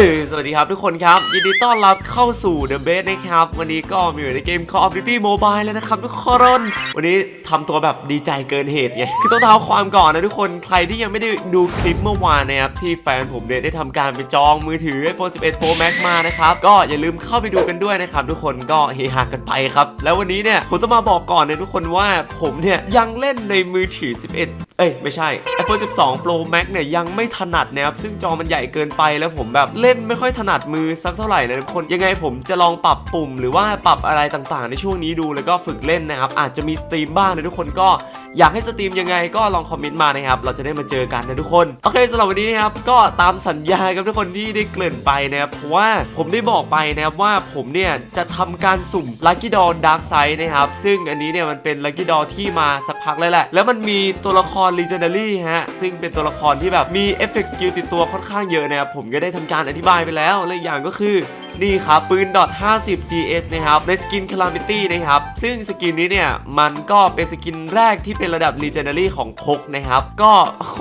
สวัสดีครับทุกคนครับ ยินดีต้อนรับเข้าสู่ The b a s นะครับ วันนี้ก็มาอยู่ในเกม Call of Duty Mobile แล้วนะครับทุกคน วันนี้ทำตัวแบบดีใจเกินเหตุไง คือต้องเท้าความก่อนนะทุกคน ใครที่ยังไม่ได้ดูคลิปเมื่อวานนะครับ ที่แฟนผมเนี่ยได้ทำการไปจองมือถือ iPhone 11 Pro Max มานะครับ ก็อย่าลืมเข้าไปดูกันด้วยนะครับทุกคนก็เฮฮากันไปครับ แล้ววันนี้เนี่ยผมต้องมาบอกก่อนนะทุกคนว่าผมเนี่ยยังเล่นในมือถือ 11 เอ้ยไม่ใช่ iPhone 12 Pro Max เนี่ยยังไม่ถนัดนะครับซึ่งจอมันใหญ่เกินไปแล้วผมแบบเล่นไม่ค่อยถนัดมือสักเท่าไหร่เลยทุกคนยังไงผมจะลองปรับปุ่ม หรือว่าปรับอะไรต่างๆ ในช่วงนี้ดูแล้วก็ฝึกเล่นนะครับอาจจะมีสตรีมบ้างนะทุกคนก็อยากให้สตรีมยังไงก็ลองคอมเมนต์มานะครับ เราจะได้มาเจอกันนะทุกคน โอเคสำหรับวันนี้นะครับ ก็ตามสัญญาครับทุกคนที่ได้เกริ่นไปนะครับเพราะว่าผมได้บอกไปนะครับว่าผมเนี่ยจะทำการสุ่ม Lucky Doll Dark Side นะครับซึ่งอันนี้เนี่ยมันเป็น Lucky Doll ที่มาสักพักแล้วแหละแล้วมันมีตัวละคร Legendary ฮะ ซึ่งเป็นตัวละครที่แบบมีเอฟเฟกต์สกิลติดตัวค่อนข้างเยอะนะครับผมก็ได้ทำการอธิบายไปแล้วและอย่างก็คือนี่ครับปืน .50 GS นะครับในสกิน Calamity นะครับ ซึ่งสกินนี้เนี่ย มันก็เป็นสกินแรกที่เป็นระดับ Legendary ของพกนะครับ ก็โอ้โห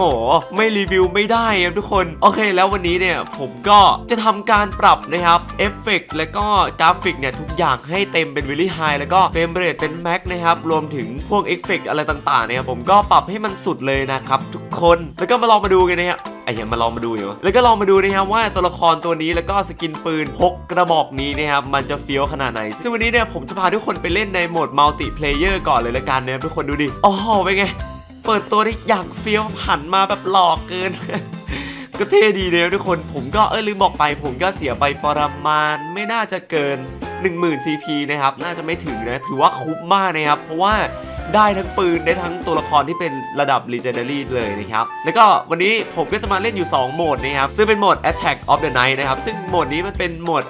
ไม่รีวิวไม่ได้ครับทุกคน โอเคแล้ววันนี้เนี่ย ผมก็จะทำการปรับนะครับเอฟเฟกต์และก็กราฟิกเนี่ย ทุกอย่างให้เต็มเป็น Very High แล้วก็เฟรมเรทเป็น Max นะครับ รวมถึงพวกเอฟเฟกต์อะไรต่างๆเนี่ยผมก็ปรับให้มันสุดเลยนะครับทุกคน แล้วก็มาลองมาดูกันนะครับไอ้ยังมาลองมาดูอยู่แล้วก็ลองมาดูนะครับว่าตัวละครตัวนี้แล้วก็สกินปืนพกกระบอกนี้นะครับมันจะเฟี้ยวขนาดไหน ซึ่งวันนี้เนี่ยผมจะพาทุกคนไปเล่นในโหมดมัลติเพลเยอร์ก่อนเลยละกันนะทุกคนดูดิอ้โหเป็นไง เปิดตัวได้อย่างเฟี้ยวหันมาแบบหลอกเกินก็เท่ดีเลยนะทุกคน ผมก็เออลืมบอกไป ผมก็เสียไปประมาณไม่น่าจะเกิน 10,000 CP นะครับ น่าจะไม่ถึงนะ ถือว่าคุ้มมากนะครับ เพราะว่า ได้ทั้งปืนได้ทั้งตัวละครที่เป็นระดับ Legendary เลยนะครับ แล้วก็วันนี้ผมก็จะมาเล่นอยู่ 2 โหมดนะครับ ซึ่งเป็นโหมด Attack of the Night นะครับ ซึ่งโหมดนี้มันเป็นโหมด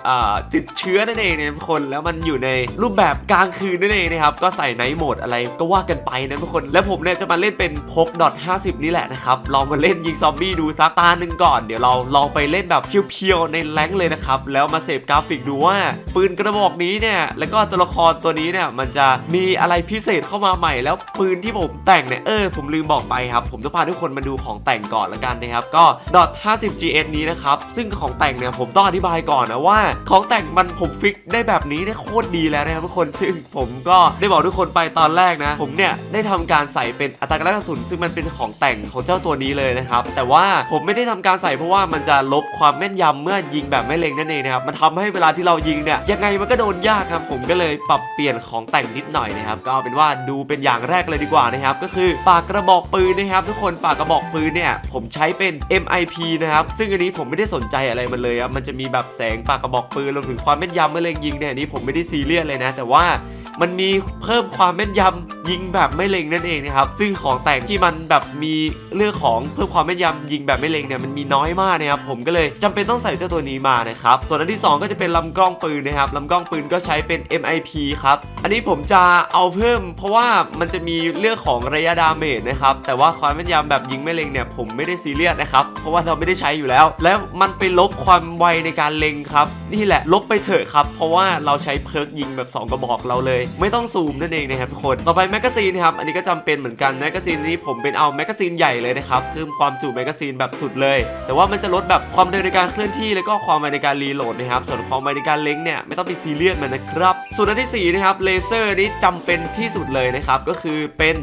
ติดเชื้อนั่นเองนะทุกคน แล้วมันอยู่ในรูปแบบกลางคืนนั่นเองนะครับ ก็ใส่ไนท์โหมดอะไรก็ว่ากันไปนะทุกคน แล้วผมเนี่ยจะมาเล่นเป็นพก .50 นี่แหละนะครับ ลองมาเล่นยิงซอมบี้ดูสักตาหนึ่งก่อน เดี๋ยวเราลองไปเล่นแบบเพียวๆในแรงเลยนะครับ แล้วมาเสพกราฟิกดูว่าปืนกระบอกนี้เนี่ย แล้วก็ตัวละครตัวนี้เนี่ย มันจะมีอะไรพิเศษเข้ามาใหม่แล้วปืนที่ผมแต่งเนี่ยเออผมลืมบอกไปครับ ผมจะพาทุกคนมาดูของแต่งก่อนละกันนะครับ ก็ .50 GS นี้นะครับ ซึ่งของแต่งเนี่ยผมต้องอธิบายก่อนนะว่า ของแต่งมันผมฟิกได้แบบนี้เนี่ยโคตรดีแล้วนะครับทุกคนซึ่งผมก็ได้บอกทุกคนไปตอนแรกนะ ผมเนี่ยได้ทำการใส่เป็นอัตราการกระสุนซึ่งมันเป็นของแต่งของเจ้าตัวนี้เลยนะครับ แต่ว่าผมไม่ได้ทำการใส่เพราะว่ามันจะลบความแม่นยำเมื่อยิงแบบไม่เล็งนั่นเองนะครับมันทำให้เวลาที่เรายิงเนี่ยยังไงมันก็โดนยากครับผมก็เลยปรับเปลี่ยนของแต่งนิดหน่อยนะครับก็เป็นว่าดูเป็นอย่างแรกเลยดีกว่านะครับก็คือปากกระบอกปืนนะครับ ทุกคนปากกระบอกปืนเนี่ยผมใช้เป็น MIP นะครับซึ่งอันนี้ผมไม่ได้สนใจอะไรมันเลยครับมันจะมีแบบแสงปากกระบอกปืนรวมถึงความแม่นยำเมื่อเล็งยิงเนี่ยนนี้ผมไม่ได้ซีเรียสเลยนะ แต่ว่า มันมีเพิ่มความแม่นยำยิงแบบไม่เล็งนั่นเองนะครับซึ่งของแต่งที่มันแบบมีเรื่องของเพิ่มความแม่นยำยิงแบบไม่เล็งเนี่ยมันมีน้อยมากนะครับผมก็เลยจำเป็นต้องใส่เจ้าตัวนี้มานะครับส่วนอันที่ 2 ก็จะเป็นลำกล้องปืนนะครับลำกล้องปืนก็ใช้เป็น MIP ครับอันนี้ผมจะเอาเพิ่ม เพราะว่ามันจะมีเรื่องของระยะดาเมจนะครับแต่ว่าความแม่นยำแบบยิงไม่เล็งเนี่ยผมไม่ได้ซีเรียสนะครับเพราะว่าเราไม่ได้ใช้อยู่แล้ว แล้วมันไปลบความไวในการเล็งครับนี่แหละลบไปเถอะครับเพราะว่าเราใช้เพิร์กยิงแบบ 2 กระบอกเราเลยไม่ต้องซูมนั่นเองนะครับทุกคน ต่อไปแมกกาซีนครับ อันนี้ก็จำเป็นเหมือนกันแมกกาซีนนี้ผมเป็นเอาแมกกาซีนใหญ่เลยนะครับเพิ่มความจุแมกกาซีนแบบสุดเลย แต่ว่ามันจะลดแบบความเร็วในการเคลื่อนที่ แล้วก็ความไวในการรีโหลดนะครับ ส่วนความไวในการเล็งเนี่ยไม่ต้องเป็นซีเรียสมันนะครับ ส่วนอันที่สี่นะครับเลเซอร์นี้จำเป็นที่สุดเลยนะครับก็คือเป็น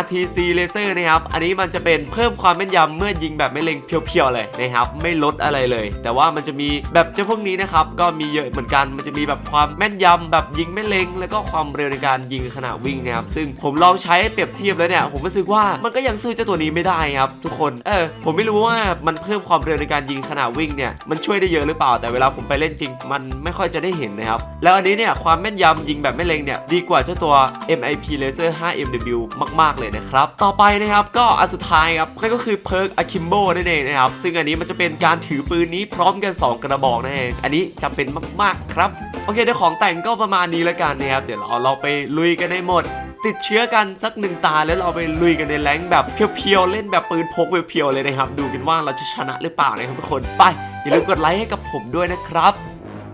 RTC Laser นะครับ อันนี้มันจะเป็นเพิ่มความแม่นยำเมื่อยิงแบบไม่เล็งเพียวๆเลยนะครับ ไม่ลดอะไรเลย แต่ว่ามันจะมีแบบเจ้าพวกนี้นะครับ ก็มีเยอะเหมือนกัน มันจะมีแบบความแม่นยำแบบยิงไม่เล็ง แล้วก็ความเร็วในการยิงขณะวิ่งนะครับ ซึ่งผมลองใช้เปรียบเทียบแล้วเนี่ย ผมรู้สึกว่ามันก็ยังสู้เจ้าตัวนี้ไม่ได้ครับทุกคน เออ ผมไม่รู้ว่ามันเพิ่มความเร็วในการยิงขณะวิ่งเนี่ย มันช่วยได้เยอะหรือเปล่า แต่เวลาผมไปเล่นจริง มันไม่ค่อยจะได้เห็นนะครับ แล้วอันนี้เนี่ยความแม่นยำยิงแบบไม่เล็งเนี่ยดีกว่าเจ้าตัว MIP Laser 5MW มากๆเลยนะครับ ต่อไปนะครับก็อันสุดท้ายครับนั่นก็คือเพิร์กอะคิมโบนั่นเองนะครับ ซึ่งอันนี้มันจะเป็นการถือปืนนี้พร้อมกัน 2 กระบอกนั่นเอง อันนี้จำเป็นมากๆครับโอเคเดี๋ยวของแต่งก็ประมาณนี้แล้วกันนะครับ เดี๋ยวเราเราไปลุยกันในหมด ติดเชื้อกันสักหนึ่งตาแล้วเราไปลุยกันในแรงแบบเพียวๆเล่นแบบปืนพกเพียวๆเลยนะครับ ดูกันว่าเราจะชนะหรือเปล่านะครับทุกคนไปอย่าลืมกดไลค์ให้กับผมด้วยนะครับ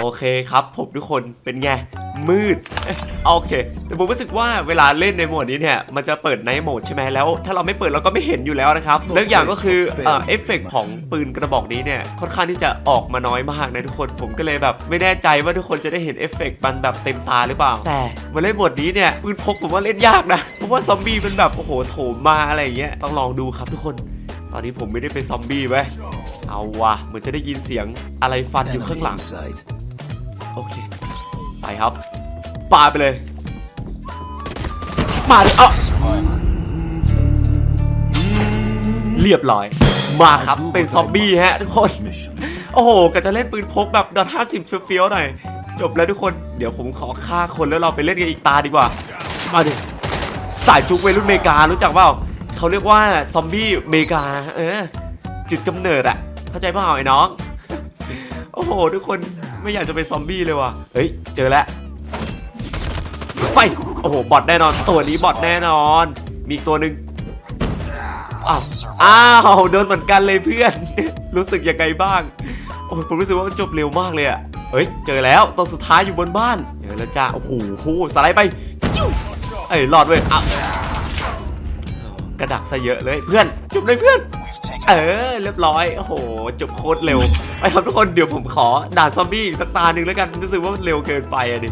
โอเคครับ ผมทุกคนเป็นไง มืด โอเค แต่ผมรู้สึกว่าเวลาเล่นในโหมดนี้เนี่ย มันจะเปิดไนท์โหมดใช่ไหมแล้ว ถ้าเราไม่เปิดเราก็ไม่เห็นอยู่แล้วนะครับ แล้วอีกอย่างก็คือเอ่อเอฟเฟกต์ของปืนกระบอกนี้เนี่ย ค่อนข้างที่จะออกมาน้อยมากนะทุกคน ผมก็เลยแบบ ไม่แน่ใจว่าทุกคนจะได้เห็นเอฟเฟกต์มันแบบเต็มตาหรือเปล่า แต่มาเล่นโหมดนี้เนี่ย ปืนพกผมว่าเล่นยากนะ เพราะว่าซอมบี้มันแบบโอ้โหโถมมาอะไรอย่างเงี้ย ต้องลองดูครับทุกคน ตอนนี้ผมไม่ได้เป็นซอมบี้ไว้ยเอาว่ะเหมือนจะได้ยินเสียงอะไรฟันอยู่ข้างหลัง โอเค ไปครับปาไปเลย มาเลยเอ้าเรียบร้อย มาครับเป็นซอมบี้ฮะทุกคน โอ้โหก็จะเล่นปืนพกแบบดอทห้าสิบเฟี้ยวๆหน่อยจบแล้วทุกคนเดี๋ยวผมขอฆ่าคนแล้วเราไปเล่นกันอีกตาดีกว่า มาดิสายจุกวัยรุ่นเมการู้จักเปล่าเขาเรียกว่าซอมบี้เมกาเออ จุดกำเนิดอะเข้าใจเปล่าไอ้น้อง โอ้โห ทุกคน ไม่อยากจะเป็นซอมบี้เลยว่ะ เฮ้ย เจอแล้ว ไป โอ้โห บอทแน่นอน ตัวนี้บอทแน่นอน มีอีกตัวหนึ่งอ้าว อ้าว โดนเหมือนกันเลยเพื่อน รู้สึกยังไงบ้าง โอ้ยผมรู้สึกว่ามันจบเร็วมากเลยอะเฮ้ย เจอแล้ว ตัวสุดท้ายอยู่บนบ้าน เจอแล้วจ้า โอ้โหโหสไลด์ไปจิ้วเอ้ยรอดเว้ยอะกระดักซะเยอะเลย เพื่อนจบเลยเพื่อน เออ เรียบร้อย โอ้โห จบโคตรเร็ว ไปครับทุกคนเดี๋ยวผมขอด่านซอมบี้อีกสักตาหนึ่งแล้วกันรู้สึกว่ามันเร็วเกินไปอะดิ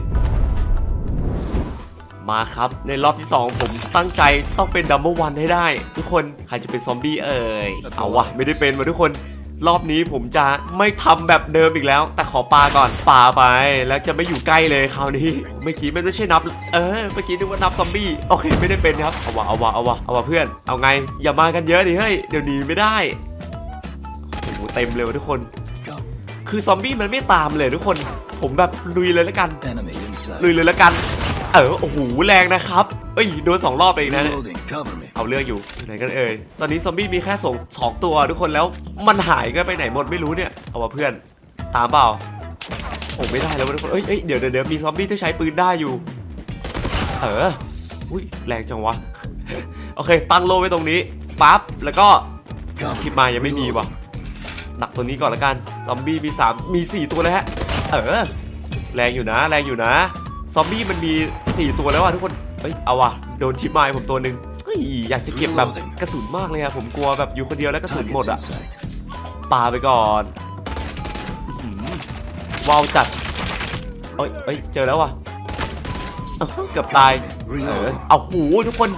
มาครับในรอบที่ 2 ผมตั้งใจต้องเป็นดัมเบิลวันให้ได้ ทุกคนใครจะเป็นซอมบี้เอ่ย เอาวะไม่ได้เป็นมาทุกคน รอบนี้ผมจะไม่ทำแบบเดิมอีกแล้ว แต่ขอปาก่อนปาไป แล้วจะไม่อยู่ใกล้เลยคราวนี้เมื่อกี้มันไม่ใช่นับ เออเมื่อกี้นึกว่านับซอมบี้โอเคไม่ได้เป็นครับเอาวะเอาวะเอาวะเอาวะเพื่อน เอาไง อย่ามากันเยอะดิเฮ้ยเดี๋ยวหนีไม่ได้โอ้โหเต็มเลยว่ะทุกคน คือซอมบี้มันไม่ตามเลยทุกคน ผมแบบลุยเลยแล้วกัน Enemy inside. ลุยเลยแล้วกัน เออโอ้โหแรงนะครับเอ้ยโดนสองรอบไปอีกนะ เอาเรื่องอยู่ไหนกันเอ่ยตอนนี้ซอมบี้มีแค่สองสองตัวทุกคนแล้วมันหายกันไปไหนหมดไม่รู้เนี่ยเอาว่าเพื่อนตามเปล่าโอ้ไม่ได้แล้วทุกคนเอ้ยเดี๋ยวเดี๋ยวมีซอมบี้ที่ใช้ปืนได้อยู่ เอออุ้ยแรงจังวะโอเค ตั้งโลไว้ตรงนี้ปั๊บแล้วก็ Cover ทิ me. ปมายังไม่มีว่ะหนักตัวนี้ก่อนละกันซอมบี้มี3มี 4 ตัวแล้วฮะเออแรงอยู่นะ แรงอยู่นะ ซอมบี้มันมี 4 ตัวแล้วว่ะทุกคนเฮ้ยเอาว่ะโดนทิปไม้ผมตัวหนึ่ง ยอยากจะเก็บแบบกระสุนมากเลยอะผมกลัวแบบอยู่คนเดียวแล้วกระสุนหมด Targets อะ in sight. ปาไปก่อนอื้อหือว้าวจัดเอ้ยเอ้ยเจอแล้วว่ะอ้าวเกือบตายเออเอาหูทุกคน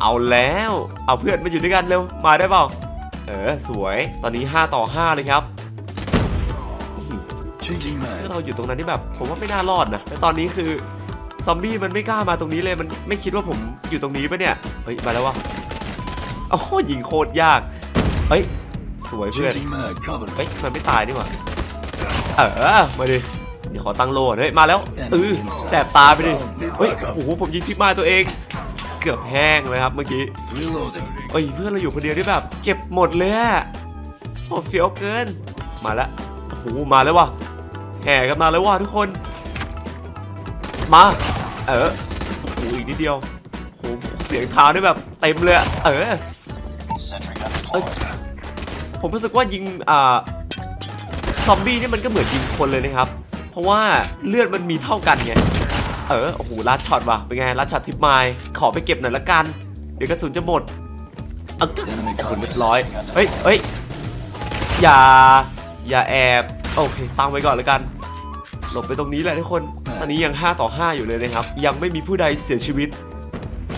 เอาแล้ว เอาเพื่อนมาอยู่ด้วยกันเร็วมาได้เปล่าเออสวยตอนนี้ 5 ต่อ 5 เลยครับ Changing ถ้า mag. เราอยู่ตรงนั้นที่แบบ ผมว่าไม่น่ารอดนะแต่ตอนนี้คือ ซอมบี้มันไม่กล้ามาตรงนี้เลยมันไม่คิดว่าผมอยู่ตรงนี้ปะเนี่ยเฮ้ยมาแล้ววะโอ้โหยิงโคตรยากเฮ้ยสวยเพื่อน Changing mag. Cover เฮ้ me. ยมันไม่ตายนี่หว่าเออมาดิเดี๋ยวขอตั้งโล่ก่อนเฮ้ยมาแล้วเออแสบตาไปดิเฮ้ยโอ้โหผมยิงทิปมาตัวเอง เกือบแห้งเลยครับเมื่อกี้ Reloading. เอ้ยเพื่อนเราอยู่คนเดียวที่แบบ เก็บหมดเลยอะโอ้เฟี้ยวเกิน มาแล้วโอ้โหมาแล้วว่ะแห่กันมาแล้วว่ะทุกคน มา เออโอ้โหอีกนิดเดียวโหเสียงเท้านี่แบบเต็มเลยอะเออผมรู้สึกว่ายิงอ่าซอมบี้นี่มันก็เหมือนยิงคนเลยนะครับ เพราะว่าเลือดมันมีเท่ากันไง เออ โอ้โหลัดช็อตว่ะ เป็นไงลัดช็อตทิปไมล์ขอไปเก็บหน่อยละกัน เดี๋ยวกระสุนจะหมดเออ Enemy คนเรียบร้อย เฮ้ยเฮ้ยอย่า อย่าแอบ โอเค ตั้งไว้ก่อนล้วกัน หลบไปตรงนี้แหละทุกคน ตอนนี้ยัง 5 ต่อ 5 อยู่เลยนะครับ ยังไม่มีผู้ใดเสียชีวิต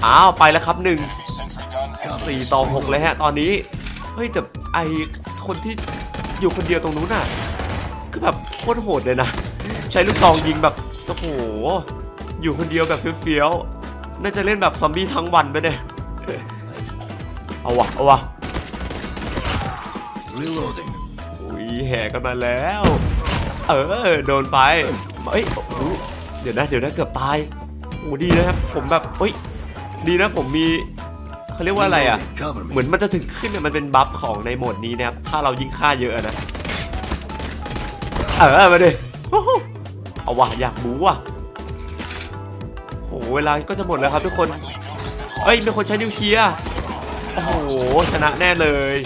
อ้าว ไปแล้วครับหนึ่งสี่ต่อหกเลยฮะ ตอนนี้ เฮ้ยแต่ไอคนที่อยู่คนเดียวตรงนู้นน่ะ คือแบบโคตรโหดเลยนะ ใช้ลูกซองยิงแบบ โอ้โห อยู่คนเดียวแบบเฟี้ยวๆ น่าจะเล่นแบบซอมบี้ทั้งวันไปเนี่ย เอาวะเอาวะ Reloading. อุ้ยแห่กันมาแล้ว เออโดนไปเอ้ยเดี๋ยวนะเดี๋ยวนะเกือบตายโอ้ดีนะครับผมแบบเอ้ยดีนะผมมีเขาเรียกว่าอะไรอะ เหมือนมันจะถึงขึ้นเนี่ยมันเป็นบัฟของในโหมดนี้นะครับ ถ้าเรายิงค่าเยอะนะ เออมาดิโอ้โหเอาว่ะอยากบูว่ะโหเวลาก็จะหมดแล้วครับทุกคน เอ้ยมีคนใช้นิวเคลียร์ โอ้โหชนะแน่เลย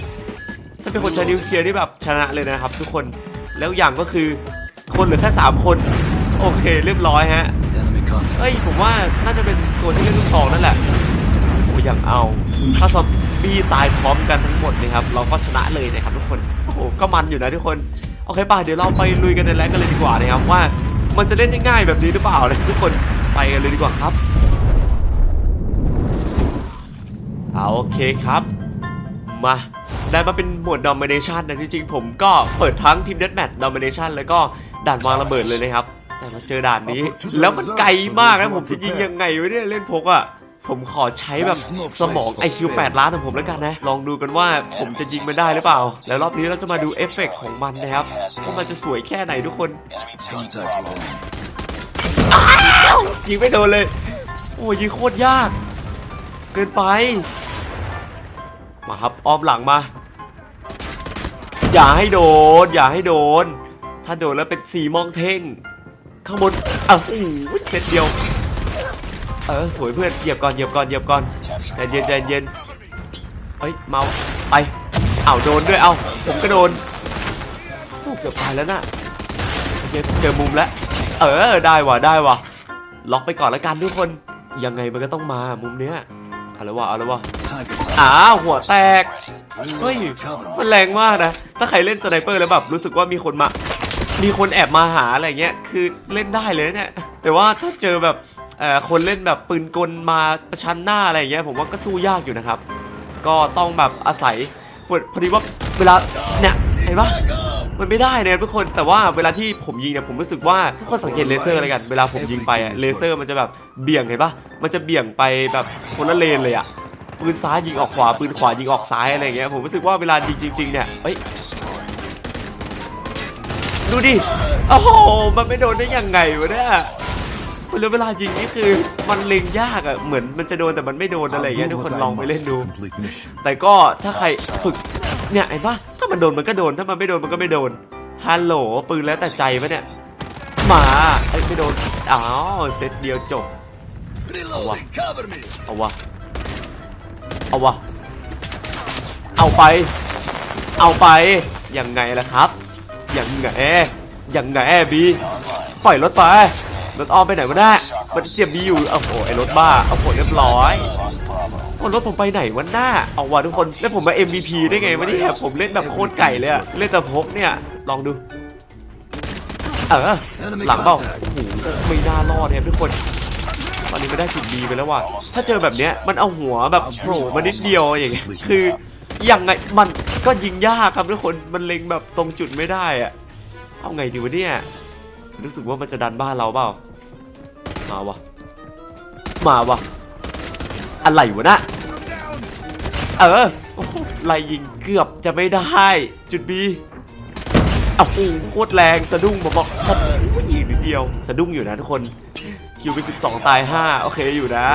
ถ้าเป็นคนใช้นิวเคลียร์นี่แบบชนะเลยนะครับทุกคน แล้วอย่างก็คือคนเหลือแค่สามคน โอเคเรียบร้อยฮะเอ้ยผมว่าน่าจะเป็นตัวที่เล่นลูกซองนั่นแหละโอ้ย่างเอาถ้าซอมบี้ตายพร้อมกันทั้งหมดนะครับเราก็ชนะเลยนะครับทุกคนโอ้โหก็มันอยู่นะทุกคนโอเคป่ะเดี๋ยวเราไปลุยกันในแรงกันเลยดีกว่านะครับว่ามันจะเล่นง่ายแบบนี้หรือเปล่านะทุกคนไปกันเลยดีกว่าครับเอาโอเคครับ มา ได้มาเป็นหมวด Domination นะจริงๆ ผมก็เปิดทั้งทีม Deathmatch Domination แล้วก็ด่านวางระเบิดเลยนะครับ แต่มาเจอด่านนี้ แล้วมันไกลมากนะผมจะยิงยังไงวะเนี่ยเล่นพกอะผมขอใช้แบบสมอง IQ 8 ล้านของผมแล้วกันนะ ลองดูกันว่าผมจะยิงมันได้หรือเปล่า แล้วรอบนี้เราจะมาดูเอฟเฟกต์ของมันนะครับว่ามันจะสวยแค่ไหนทุกคนยิงไม่โดนเลย โอ้ยยิงโคตรยาก เกินไป มาครับอ้อมหลังมา อย่าให้โดน อย่าให้โดน ถ้าโดนแล้วเป็นสีมองเท่ง ข้างบนอ้าวโอ้โหเซตเดียว เออสวยเพื่อน เหยียบก่อนเหยียบก่อนเหยียบก่อนใจเย็นใจเย็นเฮ้ยเมาไปเอาโดนด้วยเอ้าผมก็โดนโอ้เกือบตายแล้วน่ะโอเคเจอมุมแล้ว เออได้ว่ะได้ว่ะ ล็อกไปก่อนละกันทุกคน ยังไงมันก็ต้องมามุมเนี้ยเอาละวะเอาละวะอ้าวหัวแตก เฮ้ย มันแรงมากนะ ถ้าใครเล่นสไนเปอร์แล้วแบบรู้สึกว่ามีคนมา มีคนแอบมาหาอะไรเงี้ย คือเล่นได้เลยนะเนี่ย แต่ว่าถ้าเจอแบบเอ่อคนเล่นแบบปืนกลมาประชันหน้าอะไรเงี้ย ผมว่าก็สู้ยากอยู่นะครับ ก็ต้องแบบอาศัยพอพอดีว่าเวลาเนี่ยเห็นปะมันไม่ได้นี่ยทุกคนแต่ว่าเวลาที่ผมยิงเนี่ยผมรู้สึกว่าทุกคนสังเกตเลเซอร์อะไรกันเวลาผมยิงไปอะเลเซอร์มันจะแบบเบี่ยงเห็นปะมันจะเบี่ยงไปแบบคนละเลนเลยอะ ปืนซ้ายยิงออกขวาปืนขวายิงออกซ้ายอะไรเงี้ยผมรู้สึกว่าเวลายิงจริงๆเนี่ยเฮ้ยดูดิโอ้โหมันไม่โดนได้ยังไงวะเนี่ยแล้วเวลายิงนี่คือมันเล็งยากอะเหมือนมันจะโดนแต่มันไม่โดนอะไรอย่างเงี้ยทุกคนลองไปเล่นดู แต่ก็ถ้าใครฝึกเนี่ยเห็นปะถ้ามันโดนมันก็โดนถ้ามันไม่โดนมันก็ไม่โดนฮัลโหลปืนแล้วแต่ใจปะเนี่ยมาไอ้ไม่โดนอ้าวเซตเดียวจบ Reloading. Cover me. เอาวะ เอาวะ เอาไป เอาไป ยังไงล่ะครับ ยังไง ยังไงบี ปล่อยรถไป รถอ้อมไปไหนวะนี่ยมันเสียบบีอยู่โอ้โห ไอ้รถบ้า เอาผลเรียบร้อยโอ้รถผมไปไหนวะหน้า เอาวะทุกคน แล้วผมมา MVP ได้ไงวะเนี่ยผมเล่นแบบโคตรไก่เลยอะเล่นแต่พกเนี่ย ลองดู เออ หลังเปล่าโอ้โหไม่น่ารอดเนี่ยทุกคน ตอนนี้ไม่ได้จุดดีไปแล้วว่ะ ถ้าเจอแบบเนี้ยมันเอาหัวแบบโผล่มานิดเดียวอย่างเงี้ยคือยังไงมันก็ยิงยากครับทุกคนมันเล็งแบบตรงจุดไม่ได้อะเอาไงดีวะเนี่ยรู้สึกว่ามันจะดันบ้านเราเปล่ามาวะมาวะอะไรวะนะเออไล่ยิงเกือบจะไม่ได้ จุดบีอ้าวโอ้โหโคตรแรงสะดุ้งผมบอกสะดุ้งอีกนิดเดียว สะดุ้งอยู่นะทุกคน คิวไป 12 ตาย 5 โอเคอยู่นะ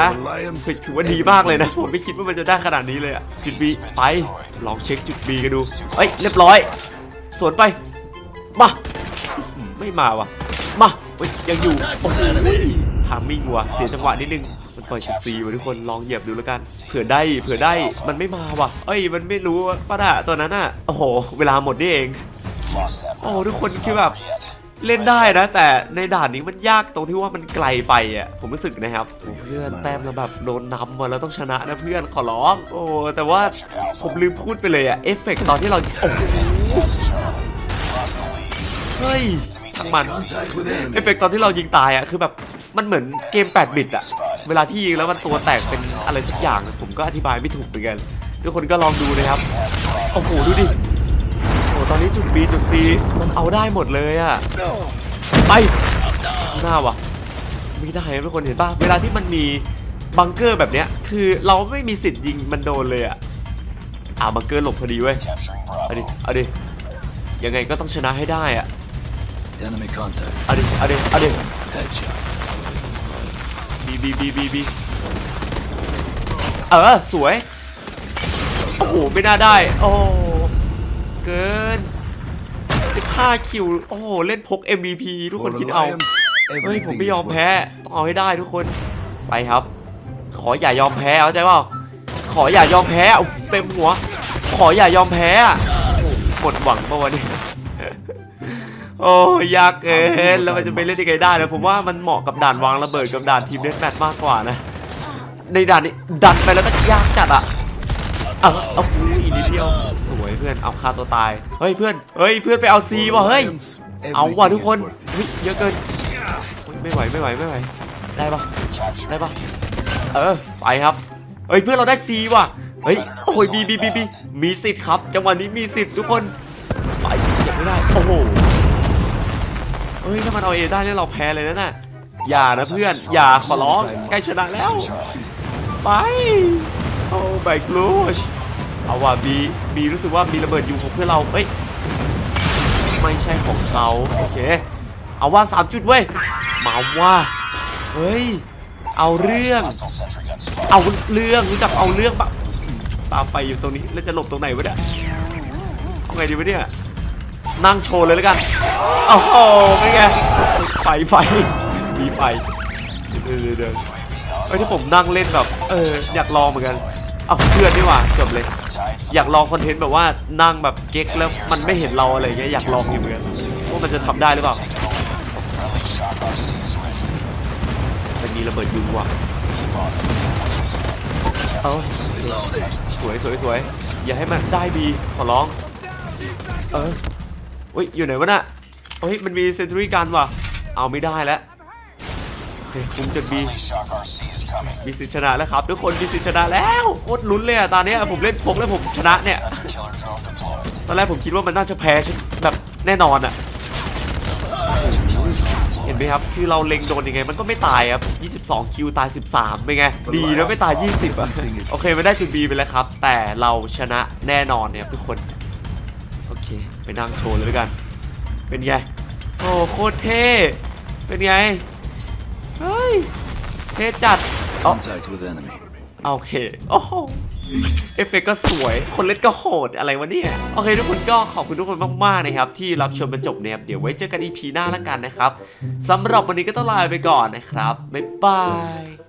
เฮ้ยถือว่าดีมากเลยนะ ผมไม่คิดว่ามันจะได้ขนาดนี้เลยอะจุดบีไป ลองเช็คจุดบีกันดู เฮ้ย เรียบร้อย สวนไป มาอื้อหือไม่มาว่ะ มาเฮ้ยยังอยู่ โอ้โหทามมิ่งว่ะ เสียจังหวะนิดนึง มันปล่อยจุดซีว่ะทุกคน ลองเหยียบดูแล้วกัน เผื่อได้ เผื่อได้ มันไม่มาว่ะ เอ้ย มันไม่รู้ป่ะน่ะตัวนั้นอะโอ้โห เวลาหมดนี่เอง โอ้ทุกคนคือแบบ เล่นได้นะ แต่ในด่านนี้มันยากตรงที่ว่ามันไกลไปอะผมรู้สึกนะครับเพื่อนแต้มเราแบบโดนนำมาแล้วต้องชนะนะเพื่อนขอร้อง โอ้แต่ว่าผมลืมพูดไปเลยอะเอฟเฟกต์ตอนที่เราโอ้โหเฮ้ยช่างมันเอฟเฟกต์ตอนที่เรายิงตายอะคือแบบมันเหมือนเกม 8 บิตอะเวลาที่ยิงแล้วมันตัวแตกเป็นอะไรสักอย่าง ผมก็อธิบายไม่ถูกเหมือนกันทุกคนก็ลองดูนะครับโอ้โหดูดิ ตอนนี้จุด B จุด C มันเอาได้หมดเลยอะไปข้างหน้าวะไม่ได้นะทุกคนเห็นป่ะเวลาที่มันมีบังเกอร์แบบเนี้ยคือเราไม่มีสิทธิ์ยิงมันโดนเลยอะอ่าบังเกอร์หลบพอดีเว้ยเอาดิเอาดิยังไงก็ต้องชนะให้ได้อะ Enemy contact. เอาดิเอาดิเอาดิ Headshot. บีบีบีบีบีเออสวยโอ้โหไม่น่าได้โอ้ เกิน 15 คิว โอ้โห เล่นพก MVP ทุกคนคิดเอา เฮ้ย ผมไม่ยอมแพ้ ต้องเอาให้ได้ทุกคน ไปครับ ขออย่ายอมแพ้เข้าใจเปล่า ขออย่ายอมแพ้เอาเต็มหัว ขออย่ายอมแพ้อะโอ้หมดหวังปะวันนี้โอ้ยากเกินแล้วมันจะไปเล่นยังไงได้นะผมว่ามันเหมาะกับด่านวางระเบิดกับด่านทีมเดสแมทมากกว่านะ ในด่านนี้ดันไปแล้วก็ยากจัดอะ เอาเอาอีกนิดเดียว สวยเพื่อน เอาฆ่าตัวตาย เฮ้ยเพื่อน เฮ้ยเพื่อนไปเอาซีว่ะเฮ้ย เอาว่ะทุกคนเฮ้ยเยอะเกิน ไม่ไหวไม่ไหวไม่ไหว ได้ปะได้ปะเออไปครับ เฮ้ยเพื่อนเราได้ซีว่ะ เฮ้ยโอ้ยบีบีบีบีมีสิทธิ์ครับจังหวะนี้มีสิทธิ์ทุกคน ไปยังไม่ได้ โอ้โหเฮ้ยถ้ามันเอาเอได้เนี่ยเราแพ้เลยนะน่ะอย่านะเพื่อน อย่าขอร้องใกล้ชนะแล้ว ไป โอ้ไ y กลูชเอาว่ะบีบีรู้สึกว่ามีระเบิดอยู่ของเพื่อนเราเฮ้ยไม่ใช่ของเขาโอเค เอาว่าสามจุดเว้ยมาว่าเฮ้ยเอาเรื่อง เอาเรื่องรู้จักเอาเรื่องปะปาไฟอยู่ตรงนี้แล้วจะหลบตรงไหนวะเนี่ยเอาไงดีวะเนี่ยนั่งโชว์เลยแล้วกันโอ้โหเป็นไงไฟไฟมีไฟเดี๋ยวเดี๋ยวเดี๋ยวเอ้ยถ้าผมนั่งเล่นแบบเอออยากลองเหมือนกัน เอาเพื่อนดีกว่าจบเลย อยากลองคอนเทนต์แบบว่านั่งแบบเก๊กแล้วมันไม่เห็นเราอะไรอย่างเงี้ยอยากลองอยู่เหมือนกันว่ามันจะทำได้หรือเปล่ามันมีระเบิดยุงว่ะเอาสวยสวยสวยอย่าให้มันได้บีขอร้อง เออเฮ้ยอยู่ไหนวะน่ะเฮ้ยมันมีเซนตูรี่กันว่ะ เอาไม่ได้แล้วโอ เคคุมจนบีมีสิทธิชนะแล้วครับ ทุกคนมีสิทธิชนะแล้วโคตรลุ้นเลยอะตอนเนี้ยผมเล่นพกแล้วผมชนะเนี่ย ตอนแรกผมคิดว่ามันน่าจะแพ้แบบแน่นอนอะเห็นไหมครับ คือเราเล็งโดนยังไง มันก็ไม่ตายครับ 22 คิวตาย 13 เป็นไง ดีแล้วไม่ตาย 20อะโอเคไม่ได้จุดบีไปแล้วครับ แต่เราชนะแน่นอนเนี่ยทุกคน โอเค ไปนั่งโชว์เลยแล้วกัน เป็นไง โอ้โคตรเท่ เป็นไง เฮ้ย เท่จัดอ๋อ Contact with enemy. โอเค โอ้โห เอฟเฟกต์ก็สวย คนเล่นก็โหดอะไรวะเนี่ย โอเคทุกคนก็ขอบคุณทุกคนมากๆนะครับ ที่รับชมมาจบเนี่ยเดี๋ยวไว้เจอกันอีพีหน้าแล้วกันนะครับสำหรับวันนี้ก็ต้องลาไปก่อนนะครับ บ๊ายบาย